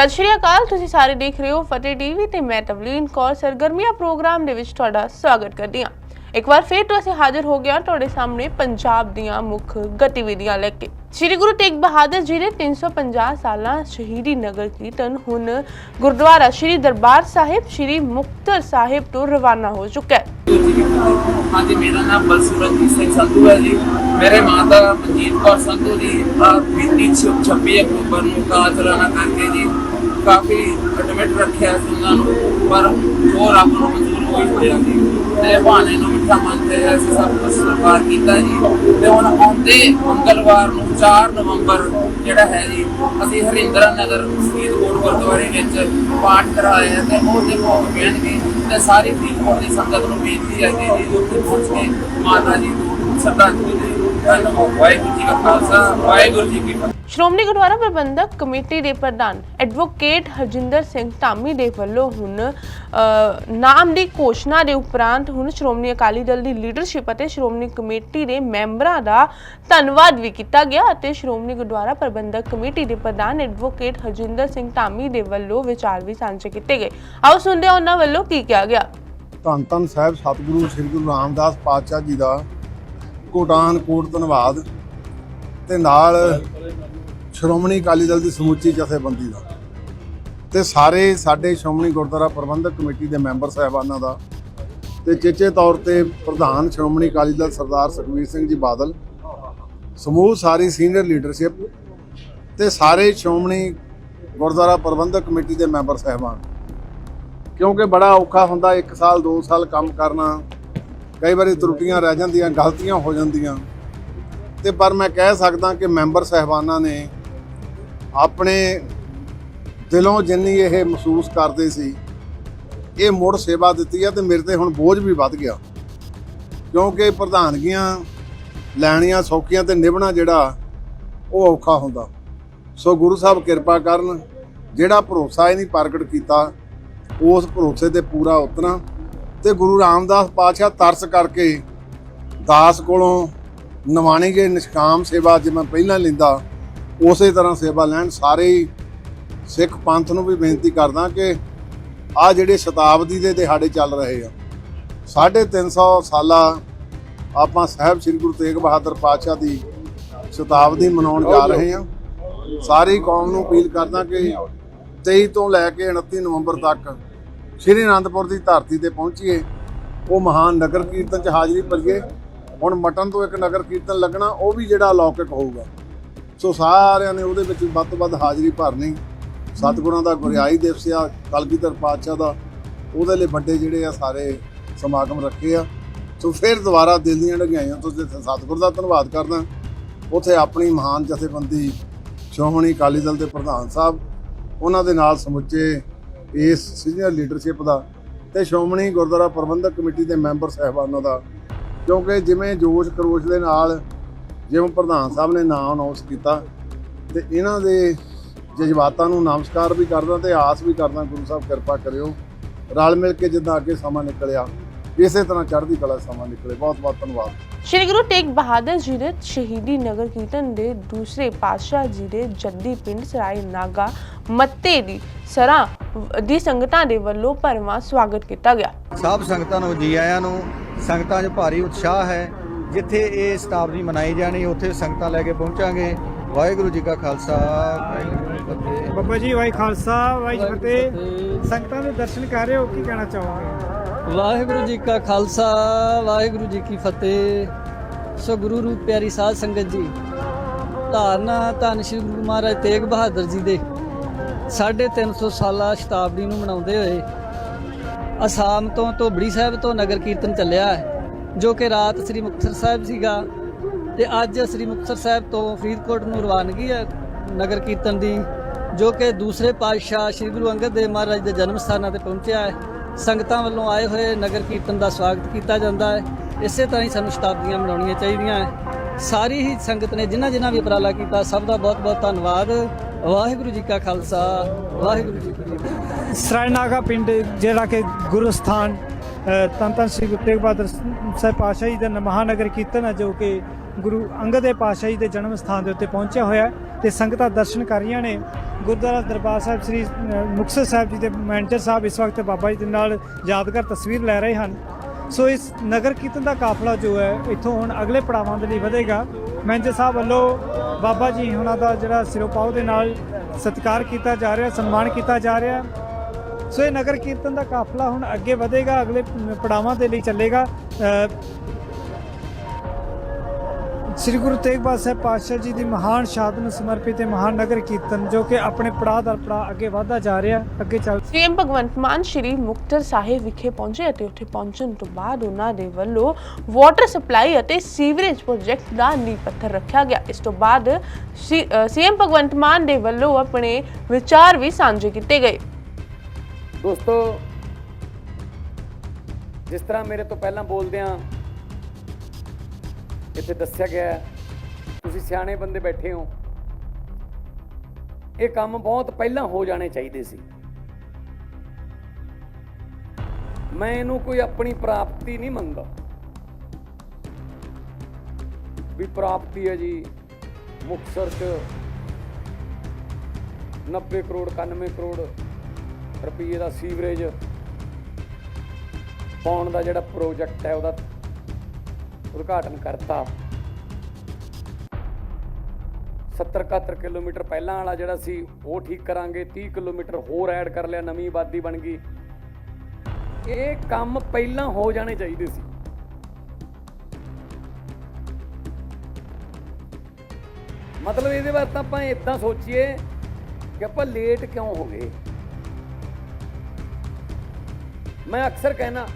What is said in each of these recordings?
ਸਤਿ ਸ਼੍ਰੀ ਅਕਾਲ, ਤੁਸੀਂ ਸਾਰੇ ਦੇਖ ਰਹੇ ਹੋ ਫਤਿਹ ਟੀਵੀ ਤੇ ਮੈਂ ਤਵਲੀਨ ਕੌਰ, ਸਰਗਰਮੀਆਂ ਪ੍ਰੋਗਰਾਮ ਦੇ ਵਿੱਚ ਤੁਹਾਡਾ ਸਵਾਗਤ ਕਰਦੀ ਹਾਂ। ਇੱਕ ਵਾਰ ਫੇਰ ਤੋਂ ਅਸੀਂ ਹਾਜ਼ਰ ਹੋ ਗਏ ਤੁਹਾਡੇ ਸਾਹਮਣੇ ਪੰਜਾਬ ਦੀਆਂ ਮੁੱਖ ਗਤੀਵਿਧੀਆਂ ਲੈ ਕੇ। ਸ੍ਰੀ ਗੁਰੂ ਤੇਗ ਬਹਾਦਰ ਜੀ ਦੇ 350 ਸਾਲਾਂ ਸ਼ਹੀਦੀ ਨਗਰ ਕੀਰਤਨ ਹੁਣ ਗੁਰਦੁਆਰਾ ਸ੍ਰੀ ਦਰਬਾਰ ਸਾਹਿਬ, ਸ੍ਰੀ ਮੁਕਤਸਰ ਸਾਹਿਬ ਤੋਂ ਰਵਾਨਾ ਹੋ ਚੁੱਕਾ ਹੈ। ਹਾਂਜੀ, ਮੇਰਾ ਨਾਮ ਬਲਸੂਰਤ ਸਿੰਘ ਸੰਧੂ ਹੈ ਜੀ। ਮੇਰੇ ਮਾਤਾ ਮਨਜੀਤ ਕੌਰ ਸੰਧੂ ਜੀ ਬੀਤੀ 26 ਅਕਤੂਬਰ ਨੂੰ ਕਾਲ ਚਲਾਣਾ ਕਰਕੇ ਜੀ। ਕਾਫੀ ਐਡਮਿਟ ਰੱਖਿਆ ਸੀ ਉਹਨਾਂ ਨੂੰ, ਪਰ ਉਹ ਰੱਬ ਨੂੰ ਮਨਜ਼ੂਰ ਹੋਈ ਹੋਇਆ ਜੀ ਤੇ ਬਹਾਨੇ ਨੂੰ ਮਿੱਠਾ ਮੰਨਦੇ ਅਸੀਂ ਸਭ ਕੁਝ ਸਵਾਰ ਕੀਤਾ ਜੀ। ਤੇ ਹੁਣ ਆਉਂਦੇ ਮੰਗਲਵਾਰ ਨੂੰ 4 ਨਵੰਬਰ ਜਿਹੜਾ ਹੈ ਜੀ, ਅਸੀਂ ਹਰਿੰਦਰਾ ਨਗਰ ਫਰੀਦਕੋਟ ਗੁਰਦੁਆਰੇ ਵਿੱਚ ਪਾਠ ਕਰਾਇਆ ਹੈ ਤੇ ਉਹ ਦੇ ਭੋਗ ਪੈਣਗੇ। ਤੇ ਸਾਰੀ ਫਰੀਦਕੋਟ ਦੀ ਸੰਗਤ ਨੂੰ ਬੇਨਤੀ ਹੈ ਕਿ ਜੀ, ਉੱਥੇ ਪਹੁੰਚ ਕੇ ਮਾਤਾ ਜੀ ਨੂੰ ਸ਼ਰਧਾਂਜਲੀ ਦੇ ਧੰਨਵਾਦ ਵਾਹਿਗੁਰੂ ਜੀ ਕਾ ਖਾਲਸਾ, ਵਾਹਿਗੁਰੂ ਜੀ ਕੀ ਫਤਿਹ। ਸ਼੍ਰੋਮਣੀ ਗੁਰਦੁਆਰਾ ਪ੍ਰਬੰਧਕ ਕਮੇਟੀ ਦੇ ਪ੍ਰਧਾਨ ਐਡਵੋਕੇਟ ਹਰਜਿੰਦਰ ਸਿੰਘ ਧਾਮੀ ਦੇ ਵੱਲੋਂ ਹੁਣ ਨਾਮ ਦੀ ਘੋਸ਼ਣਾ ਦੇ ਉਪਰੰਤ ਹੁਣ ਸ਼੍ਰੋਮਣੀ ਅਕਾਲੀ ਦਲ ਦੀ ਲੀਡਰਸ਼ਿਪ ਅਤੇ ਸ਼੍ਰੋਮਣੀ ਕਮੇਟੀ ਦੇ ਮੈਂਬਰਾਂ ਦਾ ਧੰਨਵਾਦ ਵੀ ਕੀਤਾ ਗਿਆ ਅਤੇ ਸ਼੍ਰੋਮਣੀ ਗੁਰਦੁਆਰਾ ਪ੍ਰਬੰਧਕ ਕਮੇਟੀ ਦੇ ਪ੍ਰਧਾਨ ਐਡਵੋਕੇਟ ਹਰਜਿੰਦਰ ਸਿੰਘ ਧਾਮੀ ਦੇ ਵੱਲੋਂ ਵਿਚਾਰ ਵੀ ਸਾਂਝੇ ਕੀਤੇ ਗਏ। ਆਓ ਸੁਣਦੇ ਹਾਂ ਉਹਨਾਂ ਵੱਲੋਂ ਕੀ ਕਿਹਾ ਗਿਆ। ਧੰਨ ਧੰਨ ਸਾਹਿਬ, ਸਤਿਗੁਰੂ ਸ੍ਰੀ ਗੁਰੂ ਰਾਮਦਾਸ ਪਾਤਸ਼ਾਹ ਜੀ ਦਾ ਕੋਟਾਨ ਕੋਟ ਧੰਨਵਾਦ। ਤੇ ਨਾਲ ਸ਼੍ਰੋਮਣੀ ਅਕਾਲੀ ਦਲ ਦੀ ਸਮੁੱਚੀ ਜਥੇਬੰਦੀ ਦਾ। ਤੇ ਸਾਰੇ ਸਾਡੇ ਸ਼੍ਰੋਮਣੀ ਗੁਰਦੁਆਰਾ ਪ੍ਰਬੰਧਕ ਕਮੇਟੀ ਦੇ ਮੈਂਬਰ ਸਾਹਿਬਾਨਾਂ ਦਾ ਤੇ ਚੇਚੇ ਤੌਰ ਤੇ ਪ੍ਰਧਾਨ ਸ਼੍ਰੋਮਣੀ ਅਕਾਲੀ ਦਲ ਸਰਦਾਰ ਸੁਖਬੀਰ ਸਿੰਘ ਜੀ ਬਾਦਲ, ਸਮੂਹ ਸਾਰੀ ਸੀਨੀਅਰ ਲੀਡਰਸ਼ਿਪ ਤੇ ਸਾਰੇ ਸ਼੍ਰੋਮਣੀ ਗੁਰਦੁਆਰਾ ਪ੍ਰਬੰਧਕ ਕਮੇਟੀ ਦੇ ਮੈਂਬਰ ਸਾਹਿਬਾਨ। ਕਿਉਂਕਿ ਬੜਾ ਔਖਾ ਹੁੰਦਾ 1 ਸਾਲ 2 ਸਾਲ ਕੰਮ ਕਰਨਾ, ਕਈ ਵਾਰੀ ਤਰੁੱਟੀਆਂ ਰਹਿ ਜਾਂਦੀਆਂ, ਗਲਤੀਆਂ ਹੋ ਜਾਂਦੀਆਂ। ਤੇ ਪਰ ਮੈਂ ਕਹਿ ਸਕਦਾ ਕਿ ਮੈਂਬਰ ਸਹਿਬਾਨਾਂ ਨੇ ਆਪਣੇ ਦਿਲੋਂ ਜਿੰਨੀ ਇਹ ਮਹਿਸੂਸ ਕਰਦੇ ਸੀ, ਇਹ ਮੁੜ ਸੇਵਾ ਦਿੱਤੀ ਆ ਤੇ ਮੇਰੇ ਤੇ ਹੁਣ ਬੋਝ ਵੀ ਵੱਧ ਗਿਆ। ਕਿਉਂਕਿ ਪ੍ਰਧਾਨਗੀਆਂ ਲੈਣੀਆਂ ਸੌਖੀਆਂ ਤੇ ਨਿਭਣਾ ਜਿਹੜਾ ਉਹ ਔਖਾ ਹੁੰਦਾ। ਸੋ ਗੁਰੂ ਸਾਹਿਬ ਕਿਰਪਾ ਕਰਨ, ਜਿਹੜਾ ਭਰੋਸਾ ਇਹਨੇ ਪ੍ਰਗਟ ਕੀਤਾ, ਉਸ ਭਰੋਸੇ ਤੇ ਪੂਰਾ ਉਤਰਨਾ ਤੇ ਗੁਰੂ ਰਾਮਦਾਸ ਪਾਤਸ਼ਾਹ ਤਰਸ ਕਰਕੇ ਦਾਸ ਕੋਲੋਂ ਨਵਾਣੀ ਗਏ ਨਿਸ਼ਕਾਮ ਸੇਵਾ ਜਿਵੇਂ ਪਹਿਲਾਂ ਲੈਂਦਾ ਉਸੇ ਤਰ੍ਹਾਂ ਸੇਵਾ ਲੈਣ। ਸਾਰੇ ਹੀ ਸਿੱਖ ਪੰਥ ਨੂੰ ਵੀ ਬੇਨਤੀ ਕਰਦਾ ਕਿ ਆ ਜਿਹੜੇ ਸ਼ਤਾਬਦੀ ਦੇ ਦਿਹਾੜੇ ਚੱਲ ਰਹੇ ਆ 350 ਸਾਲਾ ਆਪਾਂ ਸਾਹਿਬ ਸ੍ਰੀ ਗੁਰੂ ਤੇਗ ਬਹਾਦਰ ਪਾਤਸ਼ਾਹ ਦੀ ਸ਼ਤਾਬਦੀ ਮਨਾਉਣ ਜਾ ਰਹੇ ਆ। ਸਾਰੀ ਕੌਮ ਨੂੰ ਅਪੀਲ ਕਰਦਾ ਕਿ 23 ਤੋਂ ਲੈ ਕੇ 29 ਨਵੰਬਰ ਤੱਕ ਸ਼੍ਰੀ ਅਨੰਦਪੁਰ ਦੀ ਧਰਤੀ ਤੇ ਪਹੁੰਚੀਏ। ਉਹ ਮਹਾਨ ਨਗਰ ਕੀਰਤਨ ਚ ਹਾਜ਼ਰੀ ਭਰੀਏ। ਹੁਣ ਮਟਨ ਤੋਂ ਇੱਕ ਨਗਰ ਕੀਰਤਨ ਲੱਗਣਾ, ਉਹ ਵੀ ਜਿਹੜਾ ਅਲੌਕਿਕ ਹੋਊਗਾ। ਸੋ ਸਾਰਿਆਂ ਨੇ ਉਹਦੇ ਵਿੱਚ ਵੱਧ ਤੋਂ ਵੱਧ ਹਾਜ਼ਰੀ ਭਰਨੀ। ਸਤਿਗੁਰਾਂ ਦਾ ਗੁਰਿਆਈ ਦਿਵਸ ਆ, ਕਲਗੀਧਰ ਪਾਤਸ਼ਾਹ ਦਾ। ਉਹਦੇ ਲਈ ਵੱਡੇ ਜਿਹੜੇ ਆ ਸਾਰੇ ਸਮਾਗਮ ਰੱਖੇ ਆ। ਸੋ ਫਿਰ ਦੁਬਾਰਾ ਦਿਲ ਦੀਆਂ ਢਗਾਈਆਂ ਤੋਂ ਸਤਿਗੁਰ ਦਾ ਧੰਨਵਾਦ ਕਰਦਾ, ਉਥੇ ਆਪਣੀ ਮਹਾਨ ਜਥੇਬੰਦੀ ਸ਼੍ਰੋਮਣੀ ਅਕਾਲੀ ਦਲ ਦੇ ਪ੍ਰਧਾਨ ਸਾਹਿਬ, ਉਹਨਾਂ ਦੇ ਨਾਲ ਸਮੁੱਚੇ ਇਸ ਸੀਨੀਅਰ ਲੀਡਰਸ਼ਿਪ ਦਾ ਤੇ ਸ਼੍ਰੋਮਣੀ ਗੁਰਦੁਆਰਾ ਪ੍ਰਬੰਧਕ ਕਮੇਟੀ ਦੇ ਮੈਂਬਰ ਸਾਹਿਬਾਨਾਂ ਦਾ। ਕਿਉਂਕਿ ਜਿਵੇਂ ਜੋਸ਼ ਕਰੋਸ਼ ਦੇ ਨਾਲ ਜਿਵੇਂ ਪ੍ਰਧਾਨ ਸਾਹਿਬ ਨੇ ਨਾਮ ਅਨਾਉਂਸ ਕੀਤਾ ਤੇ ਇਹਨਾਂ ਦੇ ਜਜ਼ਬਾਤਾਂ ਨੂੰ ਨਮਸਕਾਰ ਵੀ ਕਰਦਾ ਤੇ ਆਸ ਵੀ ਕਰਦਾ ਗੁਰੂ ਸਾਹਿਬ ਕਿਰਪਾ ਕਰਿਓ ਰਲ ਮਿਲ ਕੇ ਜਿੱਦਾਂ ਅੱਗੇ ਸਮਾਂ ਨਿਕਲਿਆ ਇਸੇ ਤਰ੍ਹਾਂ ਚੜ੍ਹਦੀ ਕਲਾ ਸਮਾਂ ਨਿਕਲੇ। ਬਹੁਤ ਬਹੁਤ ਧੰਨਵਾਦ। ਸ਼੍ਰੀ ਗੁਰੂ ਤੇਗ ਬਹਾਦਰ ਜੀ ਦੇ ਸ਼ਹੀਦੀ ਨਗਰ ਕੀਰਤਨ ਦੇ ਦੂਸਰੇ ਪਾਤਸ਼ਾਹ ਜੀ ਦੇ ਜੱਦੀ ਪਿੰਡ ਸਰਾਏ ਨਾਗਾ ਮੱਤੇ ਦੀ ਸਰਾਂ ਦੀ ਸੰਗਤਾਂ ਦੇ ਵੱਲੋਂ ਭਰਵਾਂ ਸਵਾਗਤ ਕੀਤਾ ਗਿਆ। ਸਭ ਸੰਗਤਾਂ ਨੂੰ ਜੀ ਆਇਆਂ ਨੂੰ ਸੰਗਤਾਂ 'ਚ ਭਾਰੀ ਉਤਸ਼ਾਹ ਹੈ। ਜਿੱਥੇ ਇਹ ਸ਼ਤਾਬਦੀ ਮਨਾਈ ਜਾਣੀ ਉੱਥੇ ਸੰਗਤਾਂ ਲੈ ਕੇ ਪਹੁੰਚਾਂਗੇ। ਵਾਹਿਗੁਰੂ ਜੀ ਕਾ ਖਾਲਸਾ ਵਾਹਿਗੁਰੂ ਜੀ ਫਤਿਹ। ਬੱਬਾ ਜੀ ਵਾਹਿ ਖਾਲਸਾ ਵਾਹਿ ਜੀ ਫਤਿਹ। ਸੰਗਤਾਂ ਦੇ ਦਰਸ਼ਨ ਕਰ ਰਹੇ ਹੋ ਕੀ ਕਹਿਣਾ ਚਾਹੋਗੇ? ਵਾਹਿਗੁਰੂ ਜੀ ਕਾ ਖਾਲਸਾ ਵਾਹਿਗੁਰੂ ਜੀ ਕੀ ਫਤਿਹ। ਸੋ ਗੁਰੂ ਰੂਪ ਪਿਆਰੀ ਸਾਧ ਸੰਗਤ ਜੀ ਧਾਰਨਾ ਧੰਨ ਸ਼੍ਰੀ ਗੁਰੂ ਮਹਾਰਾਜ ਤੇਗ ਬਹਾਦਰ ਜੀ ਦੇ 350 ਸਾਲਾ ਸ਼ਤਾਬਦੀ ਨੂੰ ਮਨਾਉਂਦੇ ਹੋਏ ਅਸਾਮ ਤੋਂ ਧੋਬੜੀ ਸਾਹਿਬ ਤੋਂ ਨਗਰ ਕੀਰਤਨ ਚੱਲਿਆ ਹੈ। ਜੋ ਕਿ ਰਾਤ ਸ੍ਰੀ ਮੁਕਤਸਰ ਸਾਹਿਬ ਸੀਗਾ ਤੇ ਅੱਜ ਸ੍ਰੀ ਮੁਕਤਸਰ ਸਾਹਿਬ ਤੋਂ ਫਰੀਦਕੋਟ ਨੂੰ ਰਵਾਨਗੀ ਹੈ ਨਗਰ ਕੀਰਤਨ ਦੀ, ਜੋ ਕਿ ਦੂਸਰੇ ਪਾਤਸ਼ਾਹ ਸ੍ਰੀ ਗੁਰੂ ਅੰਗਦ ਦੇਵ ਮਹਾਰਾਜ ਦੇ ਜਨਮ ਸਥਾਨਾਂ ਤੇ ਪਹੁੰਚਿਆ ਹੈ। ਸੰਗਤਾਂ ਵੱਲੋਂ ਆਏ ਹੋਏ ਨਗਰ ਕੀਰਤਨ ਦਾ ਸਵਾਗਤ ਕੀਤਾ ਜਾਂਦਾ ਹੈ। ਇਸੇ ਤਰ੍ਹਾਂ ਹੀ ਸਾਨੂੰ ਸ਼ਤਾਬਦੀਆਂ ਮਨਾਉਣੀਆਂ ਚਾਹੀਦੀਆਂ ਹੈ। ਸਾਰੀ ਹੀ ਸੰਗਤ ਨੇ ਜਿਨ੍ਹਾਂ ਜਿਨ੍ਹਾਂ ਵੀ ਉਪਰਾਲਾ ਕੀਤਾ, ਸਭ ਦਾ ਬਹੁਤ ਬਹੁਤ ਧੰਨਵਾਦ। ਵਾਹਿਗੁਰੂ ਜੀ ਕਾ ਖਾਲਸਾ, ਵਾਹਿਗੁਰੂ ਜੀ ਕੀ ਫਤਿਹ। ਸਰਾਇਨਾਗਾ ਪਿੰਡ ਜਿਹੜਾ ਕਿ ਗੁਰੂ ਸਥਾਨ ਅ, ਧੰਨ ਧੰਨ ਸ੍ਰੀ ਗੁਰੂ ਤੇਗ ਬਹਾਦਰ ਸਾਹਿਬ ਪਾਤਸ਼ਾਹ ਜੀ ਦਾ ਮਹਾਨਗਰ ਕੀਰਤਨ ਹੈ ਜੋ ਕਿ ਗੁਰੂ ਅੰਗਦ ਦੇਵ ਪਾਤਸ਼ਾਹ ਜੀ ਦੇ ਜਨਮ ਸਥਾਨ ਦੇ ਉੱਤੇ ਪਹੁੰਚਿਆ ਹੋਇਆ ਹੈ ਤੇ ਸੰਗਤਾਂ ਦਰਸ਼ਨ ਕਰ ਰਹੀਆਂ ਨੇ। ਗੁਰਦੁਆਰਾ ਦਰਬਾਰ ਸਾਹਿਬ ਸ੍ਰੀ ਮੁਕਤਸਰ ਸਾਹਿਬ ਜੀ ਦੇ ਮੈਨੇਜਰ ਸਾਹਿਬ ਇਸ ਵਕਤ ਬਾਬਾ ਜੀ ਦੇ ਨਾਲ ਯਾਦਗਾਰ ਤਸਵੀਰ ਲੈ ਰਹੇ ਹਨ। ਸੋ ਇਸ ਨਗਰ ਕੀਰਤਨ ਦਾ ਕਾਫਲਾ ਜੋ ਹੈ ਇੱਥੋਂ ਹੁਣ ਅਗਲੇ ਪੜਾਵਾਂ ਦੇ ਲਈ ਵਧੇਗਾ। ਮੈਨੇਜਰ ਸਾਹਿਬ ਵੱਲੋਂ ਬਾਬਾ ਜੀ ਉਹਨਾਂ ਦਾ ਜਿਹੜਾ ਸਿਰੋਪਾਓ ਦੇ ਨਾਲ ਸਤਿਕਾਰ ਕੀਤਾ ਜਾ ਰਿਹਾ ਸਨਮਾਨ ਕੀਤਾ ਜਾ ਰਿਹਾ ਸੋ ਇਹ ਨਗਰ ਕੀਰਤਨ ਦਾ ਕਾਫਲਾ ਹੁਣ ਅੱਗੇ ਵਧੇਗਾ, ਅਗਲੇ ਪੜਾਵਾਂ ਦੇ ਲਈ ਚੱਲੇਗਾ। ਸ੍ਰੀ ਗੁਰੂ ਤੇਗ ਬਹਾਦਰ ਸਾਹਿਬ ਪਾਤਸ਼ਾਹ ਜੀ ਦੀ ਮਹਾਨ ਸ਼ਹਾਦਤ ਨੂੰ ਸਮਰਪਿਤ ਇਹ ਮਹਾਨ ਨਗਰ ਕੀਰਤਨ ਜੋ ਕਿ ਆਪਣੇ ਪੜਾਅ ਦਰ ਪੜਾਅ ਅੱਗੇ ਵਧਦਾ ਜਾ ਰਿਹਾ, ਅੱਗੇ ਚੱਲ ਸੀਐਮ ਭਗਵੰਤ ਮਾਨ ਸ਼੍ਰੀ ਮੁਕਤਸਰ ਸਾਹਿਬ ਵਿਖੇ ਪਹੁੰਚੇ ਅਤੇ ਉੱਥੇ ਪਹੁੰਚਣ ਤੋਂ ਬਾਅਦ ਉਹਨਾਂ ਦੇ ਵੱਲੋਂ ਵਾਟਰ ਸਪਲਾਈ ਅਤੇ ਸੀਵਰੇਜ ਪ੍ਰੋਜੈਕਟ ਦਾ ਨੀਂਹ ਪੱਥਰ ਰੱਖਿਆ ਗਿਆ। ਇਸ ਤੋਂ ਬਾਅਦ ਸੀਐਮ ਭਗਵੰਤ ਮਾਨ ਦੇ ਵੱਲੋਂ ਆਪਣੇ ਵਿਚਾਰ ਵੀ ਸਾਂਝੇ ਕੀਤੇ ਗਏ। ਦੋਸਤੋ, ਜਿਸ ਤਰ੍ਹਾਂ ਮੇਰੇ ਤੋਂ ਪਹਿਲਾਂ ਬੋਲਦਿਆਂ ਇੱਥੇ ਦੱਸਿਆ ਗਿਆ ਤੁਸੀਂ ਸਿਆਣੇ ਬੰਦੇ ਬੈਠੇ ਹੋ। ਇਹ ਕੰਮ ਬਹੁਤ ਪਹਿਲਾਂ ਹੋ ਜਾਣੇ ਚਾਹੀਦੇ ਸੀ। ਮੈਂ ਇਹਨੂੰ ਕੋਈ ਆਪਣੀ ਪ੍ਰਾਪਤੀ ਨਹੀਂ ਮੰਨਦਾ। ਵੀ ਪ੍ਰਾਪਤੀ ਹੈ ਜੀ, ਮੁਕਤਸਰ ਚ 90 ਕਰੋੜ 91 ਕਰੋੜ ਰੁਪਏ ਦਾ ਸੀਵਰੇਜ ਪਾਉਣ ਦਾ ਜਿਹੜਾ ਪ੍ਰੋਜੈਕਟ ਹੈ ਉਹਦਾ ਉਦਘਾਟਨ ਕਰਤਾ। 70 71 ਕਿਲੋਮੀਟਰ ਪਹਿਲਾਂ ਵਾਲਾ ਜਿਹੜਾ ਸੀ, ਉਹ ਠੀਕ ਕਰਾਂਗੇ। 30 ਕਿਲੋਮੀਟਰ ਹੋਰ ਐਡ ਕਰ ਲਿਆ, ਨਵੀਂ ਆਬਾਦੀ ਬਣ ਗਈ। ਇਹ ਕੰਮ ਪਹਿਲਾਂ ਹੋ ਜਾਣੇ ਚਾਹੀਦੇ ਸੀ। ਮਤਲਬ ਇਹਦੇ ਬਾਰੇ ਤਾਂ ਆਪਾਂ ਇਦਾਂ ਸੋਚੀਏ ਕਿ ਆਪਾਂ ਲੇਟ ਕਿਉਂ ਹੋ ਗਏ? ਮੈਂ ਅਕਸਰ ਕਹਿਣਾ,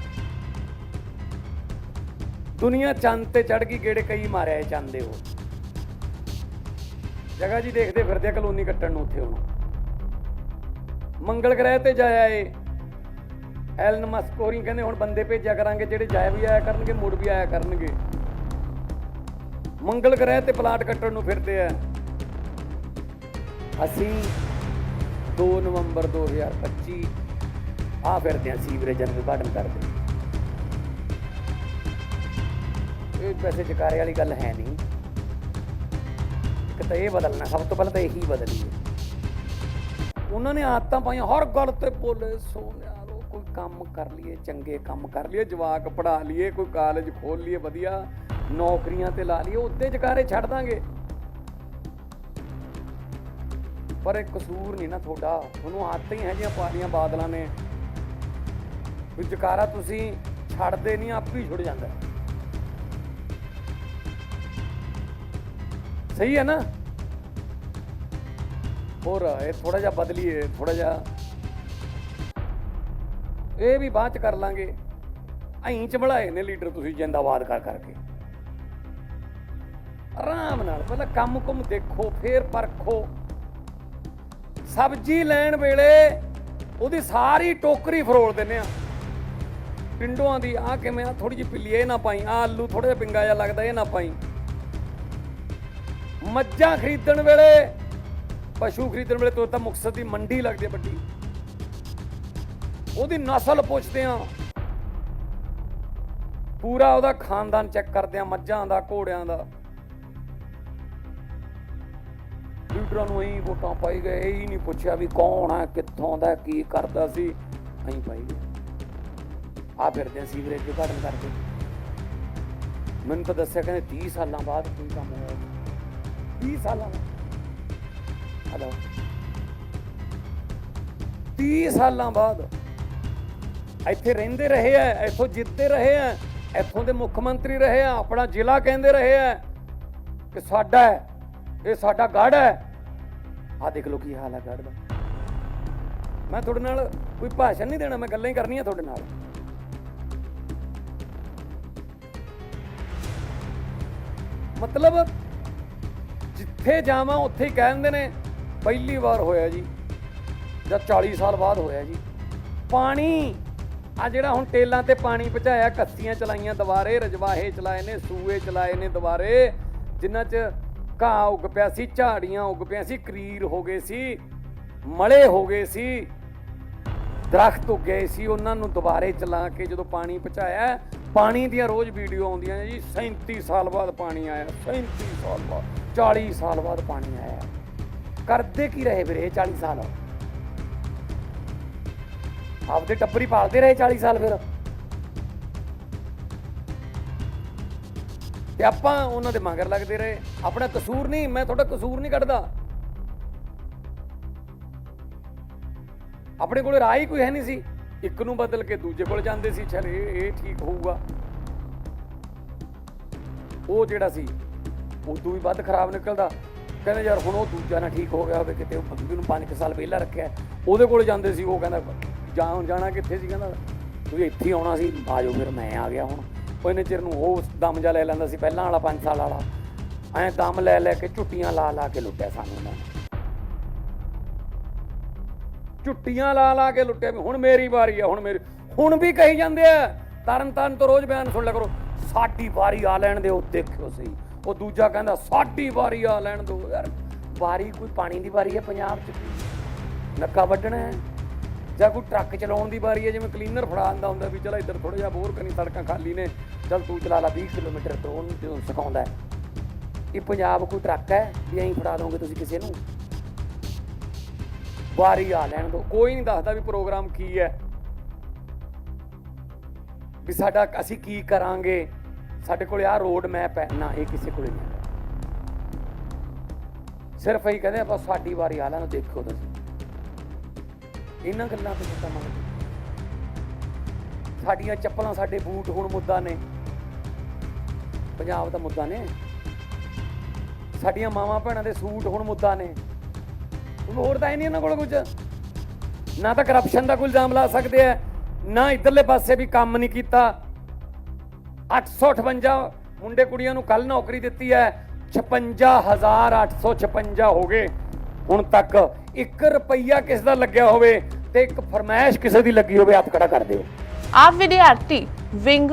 ਦੁਨੀਆ ਚੰਦ ਤੇ ਚੜ ਗਈ ਗੇੜੇ ਕਈ ਮਾਰਿਆ ਇਹ ਚੰਦ ਦੇ ਉਹ ਜਗ੍ਹਾ ਜੀ ਦੇਖਦੇ ਫਿਰਦੇ ਕਲੋਨੀ ਕੱਟਣ ਨੂੰ ਉੱਥੇ ਹੁਣ। ਮੰਗਲ ਗ੍ਰਹਿ ਤੇ ਜਾਇਆ ਏ ਐਲਨ ਮਸਕ ਹੋਰੀ ਕਹਿੰਦੇ ਹੁਣ ਬੰਦੇ ਭੇਜਿਆ ਕਰਾਂਗੇ, ਜਿਹੜੇ ਜਾਇਆ ਵੀ ਆਇਆ ਕਰਨਗੇ, ਮੁੜ ਵੀ ਆਇਆ ਕਰਨਗੇ। ਮੰਗਲ ਗ੍ਰਹਿ ਤੇ ਪਲਾਟ ਕੱਟਣ ਨੂੰ ਫਿਰਦੇ ਆ। ਅਸੀਂ 2 ਨਵੰਬਰ 2025 ਆ ਫਿਰਦੇ ਆ ਸੀਵਰੇਜ ਨੂੰ ਉਦਘਾਟਨ ਕਰਦੇ ਇਹ ਵੈਸੇ ਜਕਾਰੇ ਵਾਲੀ ਗੱਲ ਹੈ ਨਹੀਂ। ਇੱਕ ਤਾਂ ਇਹ ਬਦਲਣਾ, ਸਭ ਤੋਂ ਪਹਿਲਾਂ ਤਾਂ ਇਹੀ ਬਦਲੀਏ ਉਹਨਾਂ ਨੇ ਆਦਤਾਂ ਪਾਈਆਂ, ਹਰ ਗੱਲ ਤੇ ਬੋਲੇ ਸੋਨਿਆਰੋ ਕੋਈ ਕੰਮ ਕਰ ਲਈਏ, ਚੰਗੇ ਕੰਮ ਕਰ ਲਈਏ, ਜਵਾਕ ਪੜਾ ਲਈਏ, ਕੋਈ ਕਾਲਜ ਖੋਲ ਲਈਏ, ਵਧੀਆ, ਨੌਕਰੀਆਂ ਤੇ ਲਾ ਲਈਏ ਉੱਤੇ ਜਕਾਰੇ ਛੱਡ ਦਾਂਗੇ। ਪਰ ਇਹ ਕਸੂਰ ਨਹੀਂ ਨਾ ਤੁਹਾਡਾ। ਉਹਨੂੰ ਆਦਤਾਂ ਹੀ ਹੈ ਜੀਆਂ ਪਾਲੀਆਂ ਬਾਦਲਾਂ ਨੇ। ਵੀ ਜਕਾਰਾ ਤੁਸੀਂ ਛੱਡਦੇ ਨਹੀਂ, ਆਪ ਹੀ ਛੁੱਟ ਜਾਂਦਾ। ਸਹੀ ਹੈ ਨਾ? ਹੋਰ, ਇਹ ਥੋੜਾ ਜਿਹਾ ਬਦਲੀਏ ਥੋੜਾ ਜਿਹਾ। ਇਹ ਵੀ ਬਾਅਦ ਚ ਕਰ ਲਾਂਗੇ। ਅਹੀਂ ਚ ਬਣਾਏ ਨੇ ਲੀਡਰ ਤੁਸੀਂ ਜਿੰਦਾਬਾਦ ਕਰ ਕਰਕੇ। ਆਰਾਮ ਨਾਲ, ਪਹਿਲਾਂ ਕੰਮ ਕੁਮ ਦੇਖੋ, ਫੇਰ ਪਰਖੋ। ਸਬਜ਼ੀ ਲੈਣ ਵੇਲੇ ਉਹਦੀ ਸਾਰੀ ਟੋਕਰੀ ਫਰੋਲ ਦਿੰਨੇ ਆ ਪਿੰਡੋਆਂ ਦੀ ਆ ਕਿਵੇਂ ਆ? ਥੋੜੀ ਜਿਹੀ ਪਿੱਲੀ, ਇਹ ਨਾ ਪਾਈ। ਆ ਆਲੂ ਥੋੜਾ ਜਿਹਾ ਪਿੰਗਾ ਜਿਹਾ ਲੱਗਦਾ, ਇਹ ਨਾ ਪਾਈ। ਮੱਝਾਂ ਖਰੀਦਣ ਵੇਲੇ, ਪਸ਼ੂ ਖਰੀਦਣ ਵੇਲੇ ਤੋਂ ਤਾਂ ਮੁਕਤਸਰ ਦੀ ਮੰਡੀ ਲੱਗਦੀ ਵੱਡੀ। ਉਹਦੀ ਨਸਲ ਪੁੱਛਦੇ ਆ। ਪੂਰਾ ਉਹਦਾ ਖਾਨਦਾਨ ਚੈੱਕ ਕਰਦੇ ਆ, ਮੱਝਾਂ ਦਾ, ਘੋੜਿਆਂ ਦਾ। ਲੀਡਰਾਂ ਨੂੰ ਇਹੀ ਵੋਟਾਂ ਪਾਈ ਗਏ, ਇਹ ਹੀ ਨਹੀਂ ਪੁੱਛਿਆ ਵੀ ਕੌਣ ਆ, ਕਿੱਥੋਂ ਦਾ, ਕੀ ਕਰਦਾ ਸੀ। ਅਸੀਂ ਪਾਈ ਗਏ। ਆ ਫਿਰਦੇ ਆ ਸੀਵਰੇਜ ਦੇ ਉਦਘਾਟਨ ਕਰਦੇ ਮੈਨੂੰ ਤਾਂ ਦੱਸਿਆ ਕਹਿੰਦੇ 30 ਸਾਲਾਂ ਬਾਅਦ ਕੋਈ ਕੰਮ ਹੋਇਆ 30 ਸਾਲਾਂ ਬਾਅਦ। ਹਲੋ 30 ਸਾਲਾਂ ਬਾਅਦ। ਇੱਥੇ ਰਹਿੰਦੇ ਰਹੇ ਆ, ਇੱਥੋਂ ਜਿੱਤਦੇ ਰਹੇ ਆ, ਇੱਥੋਂ ਦੇ ਮੁੱਖ ਮੰਤਰੀ ਰਹੇ ਆ, ਆਪਣਾ ਜ਼ਿਲ੍ਹਾ ਕਹਿੰਦੇ ਰਹੇ ਆ ਕਿ ਸਾਡਾ ਹੈ, ਇਹ ਸਾਡਾ ਗੜ ਹੈ। ਆ ਦੇਖ ਲਓ ਕੀ ਹਾਲ ਹੈ ਗੜ ਦਾ। ਮੈਂ ਤੁਹਾਡੇ ਨਾਲ ਕੋਈ ਭਾਸ਼ਣ ਨਹੀਂ ਦੇਣਾ, ਮੈਂ ਗੱਲਾਂ ਹੀ ਕਰਨੀਆਂ ਤੁਹਾਡੇ ਨਾਲ। ਮਤਲਬ ਜਿੱਥੇ ਜਾਵਾਂ ਉੱਥੇ ਹੀ ਕਹਿੰਦੇ ਨੇ, ਪਹਿਲੀ ਵਾਰ ਹੋਇਆ ਜੀ, ਜਾਂ 40 ਸਾਲ ਬਾਅਦ ਹੋਇਆ ਜੀ। ਪਾਣੀ, ਆ ਜਿਹੜਾ ਹੁਣ ਟੇਲਾਂ ਤੇ ਪਾਣੀ ਪਹੁੰਚਾਇਆ ਕੱਸੀਆਂ ਚਲਾਈਆਂ ਦੁਬਾਰੇ, ਰਜਵਾਹੇ ਚਲਾਏ ਨੇ, ਸੂਏ ਚਲਾਏ ਨੇ ਦੁਬਾਰੇ, ਜਿਨ੍ਹਾਂ 'ਚ ਘਾਹ ਉੱਗ ਪਿਆ ਸੀ, ਝਾੜੀਆਂ ਉੱਗ ਪਿਆ ਸੀ, ਕਰੀਰ ਹੋ ਗਏ ਸੀ, ਮਲੇ ਹੋ ਗਏ ਸੀ ਦਰਖਤ ਉੱਗੇ ਸੀ, ਉਹਨਾਂ ਨੂੰ ਦੁਬਾਰੇ ਚਲਾ ਕੇ ਜਦੋਂ ਪਾਣੀ ਪਹੁੰਚਾਇਆ, ਪਾਣੀ ਦੀਆਂ ਰੋਜ਼ ਵੀਡੀਓ ਆਉਂਦੀਆਂ ਨੇ ਜੀ 37 ਸਾਲ ਬਾਅਦ ਪਾਣੀ ਆਇਆ 37 ਸਾਲ ਬਾਅਦ 40 ਸਾਲ ਬਾਅਦ ਪਾਣੀ ਆਇਆ। ਕਰਦੇ ਕੀ ਰਹੇ ਵੀਰੇ ਇਹ 40 ਸਾਲ? ਆਪਦੇ ਟੱਬਰੀ ਪਾਲਦੇ ਰਹੇ 40 ਸਾਲ ਫਿਰ? ਤੇ ਆਪਾਂ ਉਹਨਾਂ ਦੇ ਮਗਰ ਲੱਗਦੇ ਰਹੇ। ਆਪਣਾ ਕਸੂਰ ਨਹੀਂ, ਮੈਂ ਤੁਹਾਡਾ ਕਸੂਰ ਨਹੀਂ ਕੱਢਦਾ। ਆਪਣੇ ਕੋਲ ਰਾਹ ਹੀ ਕੋਈ ਹੈ ਨਹੀਂ ਸੀ। ਇੱਕ ਨੂੰ ਬਦਲ ਕੇ ਦੂਜੇ ਕੋਲ ਜਾਂਦੇ ਸੀ। ਚਲ ਇਹ ਇਹ ਠੀਕ ਹੋਊਗਾ। ਉਹ ਜਿਹੜਾ ਸੀ, ਉਦੋਂ ਵੀ ਵੱਧ ਖਰਾਬ ਨਿਕਲਦਾ। ਕਹਿੰਦੇ ਯਾਰ ਹੁਣ ਉਹ ਦੂਜਾ ਨਾ ਠੀਕ ਹੋ ਗਿਆ ਹੋਵੇ, ਕਿਤੇ ਉਹ ਬੰਦੇ ਨੂੰ 5 ਸਾਲ ਪਹਿਲਾਂ ਰੱਖਿਆ। ਉਹਦੇ ਕੋਲ ਜਾਂਦੇ ਸੀ, ਉਹ ਕਹਿੰਦਾ, ਜਾ ਜਾਣਾ ਕਿੱਥੇ ਸੀ? ਕਹਿੰਦਾ ਤੁਸੀਂ ਇੱਥੇ ਆਉਣਾ ਸੀ, ਆ ਜਾਓ ਫਿਰ, ਮੈਂ ਆ ਗਿਆ ਹੁਣ। ਉਹ ਇੰਨੇ ਚਿਰ ਨੂੰ ਉਹ ਦਮ ਜਾ ਲੈ ਲੈਂਦਾ ਸੀ, ਪਹਿਲਾਂ ਵਾਲਾ 5 ਸਾਲ ਵਾਲਾ। ਐਂ ਦਮ ਲੈ ਲੈ ਕੇ ਝੁੱਟੀਆਂ ਲਾ ਲਾ ਕੇ ਲੁੱਟਿਆ ਸਾਨੂੰ ਉਹਨਾਂ। ਨੇ ਝੁੱਟੀਆਂ ਲਾ ਲਾ ਕੇ ਲੁੱਟਿਆ ਵੀ, ਹੁਣ ਮੇਰੀ ਵਾਰੀ ਆ, ਹੁਣ ਮੇਰੀ, ਹੁਣ ਵੀ ਕਹੀ ਜਾਂਦੇ ਆ ਤਰਨ ਤਰਨ ਤੋਂ ਰੋਜ਼ ਬਿਆਨ ਸੁਣ ਲਿਆ ਕਰੋ, ਸਾਡੀ ਵਾਰੀ ਆ ਲੈਣ ਦਿਓ, ਦੇਖਿਓ ਸਹੀ। ਉਹ ਦੂਜਾ ਕਹਿੰਦਾ, ਸਾਡੀ ਵਾਰੀ ਆ ਲੈਣ ਦੋ ਯਾਰ, ਵਾਰੀ ਕੋਈ ਪਾਣੀ ਦੀ ਵਾਰੀ ਹੈ ਪੰਜਾਬ 'ਚ? ਨੱਕਾ ਵੱਢਣਾ ਹੈ? ਜਾਂ ਕੋਈ ਟਰੱਕ ਚਲਾਉਣ ਦੀ ਵਾਰੀ ਹੈ ਜਿਵੇਂ ਕਲੀਨਰ ਫੜਾ ਆਂਦਾ ਹੁੰਦਾ ਵੀ ਚਲ ਇੱਧਰ ਥੋੜਾ ਜਿਹਾ ਬੋਰ ਕਰਨੀ, ਸੜਕਾਂ ਖਾਲੀ ਨੇ, ਚਲ ਤੂੰ ਚਲਾ ਲਾ 20 ਕਿਲੋਮੀਟਰ ਤੋਂ ਉਹਨੂੰ ਜਦੋਂ ਸਿਖਾਉਂਦਾ ਹੈ। ਇਹ ਪੰਜਾਬ ਕੋਈ ਟਰੱਕ ਹੈ, ਵੀ ਐਂ ਫੜਾ ਦੋਗੇ ਤੁਸੀਂ ਕਿਸੇ ਨੂੰ? ਵਾਰੀ ਆ ਲੈਣ ਦੋ। ਕੋਈ ਨਹੀਂ ਦੱਸਦਾ ਵੀ ਪ੍ਰੋਗਰਾਮ ਕੀ ਹੈ। ਵੀ ਸਾਡਾ ਅਸੀਂ ਕੀ ਕਰਾਂਗੇ? ਸਾਡੇ ਕੋਲ ਆਹ ਰੋਡ ਮੈਪ ਹੈ। ਨਾ, ਇਹ ਕਿਸੇ ਕੋਲ ਨਹੀਂ ਸਿਰਫ ਇਹੀ ਕਹਿੰਦੇ ਆਪਾਂ ਸਾਡੀ ਵਾਰੀ ਆ ਲੈਣ, ਦੇਖੋ ਤੁਸੀਂ। ਇਹਨਾਂ ਗੱਲਾਂ ਤੋਂ ਪਤਾ ਮੰਗਦੇ ਸਾਡੀਆਂ ਚੱਪਲਾਂ ਸਾਡੇ ਬੂਟ ਹੁਣ ਮੁੱਦਾ ਨੇ। ਪੰਜਾਬ ਦਾ ਮੁੱਦਾ ਨੇ। ਸਾਡੀਆਂ ਮਾਵਾਂ ਭੈਣਾਂ ਦੇ ਸੂਟ ਹੁਣ ਮੁੱਦਾ ਨੇ। ਹੋਰ ਤਾਂ ਹੈ ਨਹੀਂ ਇਹਨਾਂ ਕੋਲ ਕੁਝ। ਨਾ ਤਾਂ ਕਰਪਸ਼ਨ ਦਾ ਕੋਈ ਇਲਜ਼ਾਮ ਲਾ ਸਕਦੇ ਆ, ਨਾ ਇਧਰਲੇ ਪਾਸੇ ਵੀ ਕੰਮ ਨਹੀਂ ਕੀਤਾ। 858 ਮੁੰਡੇ ਕੁੜੀਆਂ ਨੂੰ ਕੱਲ ਨੌਕਰੀ ਦਿੱਤੀ ਹੈ 56856 ਹੋ ਗਏ। ਹੁਣ ਤੱਕ 1 ਰੁਪਈਆ ਕਿਸ ਦਾ ਲੱਗਿਆ ਹੋਵੇ ਤੇ ਇੱਕ ਫਰਮਾਇਸ਼ ਕਿਸੇ ਦੀ ਲੱਗੀ ਹੋਵੇ ਆਪ ਖੜਾ ਕਰ ਦਿਓ। ਆਪ ਵਿਦਿਆਰਥੀ ਵਿੰਗ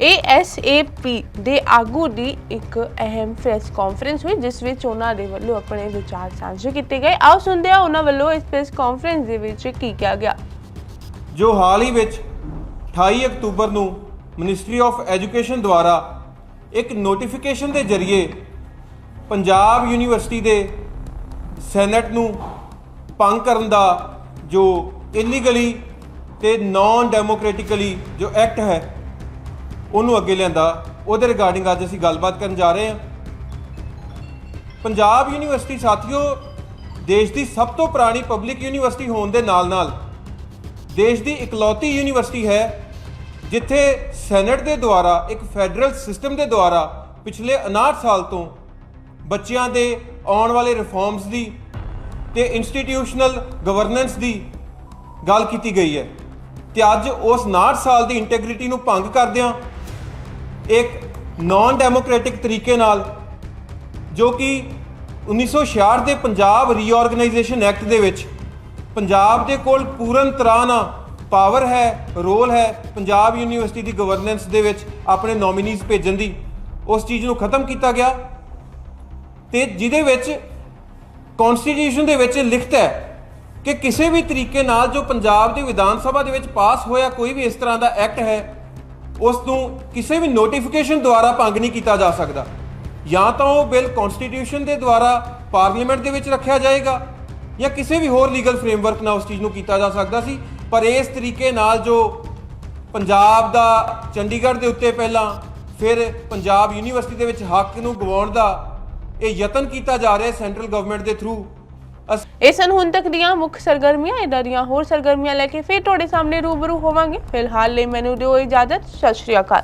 ASAP ਦੇ ਆਗੂ ਦੀ ਇੱਕ ਅਹਿਮ ਪ੍ਰੈਸ ਕਾਨਫਰੰਸ ਹੋਈ, ਜਿਸ ਵਿੱਚ ਉਹਨਾਂ ਦੇ ਵੱਲੋਂ ਆਪਣੇ ਵਿਚਾਰ ਸਾਂਝੇ ਕੀਤੇ ਗਏ। ਆਓ ਸੁਣਦੇ ਹਾਂ ਉਹਨਾਂ ਵੱਲੋਂ ਇਸ ਪ੍ਰੈਸ ਕਾਨਫਰੰਸ ਦੇ ਵਿੱਚ ਕੀ ਕਿਹਾ ਗਿਆ। ਜੋ ਹਾਲ ਹੀ ਵਿੱਚ 28 ਅਕਤੂਬਰ ਨੂੰ ਮਿਨਿਸਟਰੀ ਆਫ ਐਜੂਕੇਸ਼ਨ ਦੁਆਰਾ ਇੱਕ ਨੋਟੀਫਿਕੇਸ਼ਨ ਦੇ ਜ਼ਰੀਏ ਪੰਜਾਬ ਯੂਨੀਵਰਸਿਟੀ ਦੇ ਸੈਨੇਟ ਨੂੰ ਭੰਗ ਕਰਨ ਦਾ ਜੋ ਇਲੀਗਲੀ ਤੇ ਨਾਨ ਡੈਮੋਕ੍ਰੈਟਿਕਲੀ ਜੋ ਐਕਟ ਹੈ ਉਹਨੂੰ ਅੱਗੇ ਲਿਆਂਦਾ। ਉਹਦੇ ਰਿਗਾਰਡਿੰਗ ਅੱਜ ਅਸੀਂ ਗੱਲਬਾਤ ਕਰਨ ਜਾ ਰਹੇ ਹਾਂ। ਪੰਜਾਬ ਯੂਨੀਵਰਸਿਟੀ ਸਾਥੀਓ, ਦੇਸ਼ ਦੀ ਸਭ ਤੋਂ ਪੁਰਾਣੀ ਪਬਲਿਕ ਯੂਨੀਵਰਸਿਟੀ ਹੋਣ ਦੇ ਨਾਲ-ਨਾਲ ਦੇਸ਼ ਦੀ ਇਕਲੌਤੀ ਯੂਨੀਵਰਸਿਟੀ ਹੈ, ਜਿੱਥੇ ਸੈਨੇਟ ਦੇ ਦੁਆਰਾ, ਇੱਕ ਫੈਡਰਲ ਸਿਸਟਮ ਦੇ ਦੁਆਰਾ ਪਿਛਲੇ 59 ਸਾਲ ਤੋਂ ਬੱਚਿਆਂ ਦੇ ਆਉਣ ਵਾਲੇ ਰਿਫਾਰਮਸ ਦੀ ਤੇ ਇੰਸਟੀਟਿਊਸ਼ਨਲ ਗਵਰਨੈਂਸ ਦੀ ਗੱਲ ਕੀਤੀ ਗਈ ਹੈ। ਤੇ ਅੱਜ ਉਸ 59 ਸਾਲ ਦੀ ਇੰਟੈਗ੍ਰਿਟੀ ਨੂੰ ਭੰਗ ਕਰਦਿਆਂ ਇੱਕ ਨਾਨ ਡੈਮੋਕ੍ਰੈਟਿਕ ਤਰੀਕੇ ਨਾਲ, ਜੋ ਕਿ 1966 ਦੇ ਪੰਜਾਬ ਰੀਆਰਗੇਨਾਈਜੇਸ਼ਨ ਐਕਟ ਦੇ ਵਿੱਚ ਪੰਜਾਬ ਦੇ ਕੋਲ ਪੂਰਨ ਤਰ੍ਹਾਂ ਨਾਲ ਪਾਵਰ ਹੈ ਰੋਲ ਹੈ, ਪੰਜਾਬ ਯੂਨੀਵਰਸਿਟੀ ਦੀ ਗਵਰਨੈਂਸ ਦੇ ਵਿੱਚ ਆਪਣੇ ਨੋਮੀਨੀਜ਼ ਭੇਜਣ ਦੀ, ਉਸ ਚੀਜ਼ ਨੂੰ ਖਤਮ ਕੀਤਾ ਗਿਆ। ਤੇ ਜਿਹਦੇ ਵਿੱਚ ਕਨਸਟੀਟਿਊਸ਼ਨ ਦੇ ਵਿੱਚ ਲਿਖਤ ਹੈ ਕਿ ਕਿਸੇ ਵੀ ਤਰੀਕੇ ਨਾਲ ਜੋ ਪੰਜਾਬ ਦੀ ਵਿਧਾਨ ਸਭਾ ਦੇ ਵਿੱਚ ਪਾਸ ਹੋਇਆ ਕੋਈ ਵੀ ਇਸ ਤਰ੍ਹਾਂ ਦਾ ਐਕਟ ਹੈ ਉਸ ਨੂੰ ਕਿਸੇ ਵੀ ਨੋਟੀਫਿਕੇਸ਼ਨ ਦੁਆਰਾ ਭੰਗ ਨਹੀਂ ਕੀਤਾ ਜਾ ਸਕਦਾ। ਜਾਂ ਤਾਂ ਉਹ ਬਿੱਲ ਕਨਸਟੀਟਿਊਸ਼ਨ ਦੇ ਦੁਆਰਾ ਪਾਰਲੀਮੈਂਟ ਦੇ ਵਿੱਚ ਰੱਖਿਆ ਜਾਏਗਾ, ਜਾਂ ਕਿਸੇ ਵੀ ਹੋਰ ਲੀਗਲ ਫਰੇਮਵਰਕ ਨਾਲ ਉਸ ਚੀਜ਼ ਨੂੰ ਕੀਤਾ ਜਾ ਸਕਦਾ ਸੀ। ਪਰ ਇਸ ਤਰੀਕੇ ਨਾਲ ਜੋ ਪੰਜਾਬ ਦਾ ਚੰਡੀਗੜ੍ਹ ਦੇ ਉੱਤੇ ਪਹਿਲਾਂ, ਫਿਰ ਪੰਜਾਬ ਯੂਨੀਵਰਸਿਟੀ ਦੇ ਵਿੱਚ ਹੱਕ ਨੂੰ ਗਵਾਉਣ ਦਾ ਇਹ ਯਤਨ ਕੀਤਾ ਜਾ ਰਿਹਾ ਸੈਂਟਰਲ ਗਵਰਨਮੈਂਟ ਦੇ ਥਰੂ ਇਹ ਸਨ ਹੁਣ ਤੱਕ ਦੀਆਂ ਮੁੱਖ ਸਰਗਰਮੀਆਂ ਇਦਾਂ ਦੀਆਂ ਹੋਰ ਸਰਗਰਮੀਆਂ ਲੈ ਕੇ ਫਿਰ ਤੁਹਾਡੇ ਸਾਹਮਣੇ ਰੂਬਰੂ ਹੋਵਾਂਗੇ। ਫਿਲਹਾਲ ਲਈ ਮੈਨੂੰ ਦਿਓ ਇਜਾਜ਼ਤ। ਸਤਿ ਸ਼੍ਰੀ ਅਕਾਲ।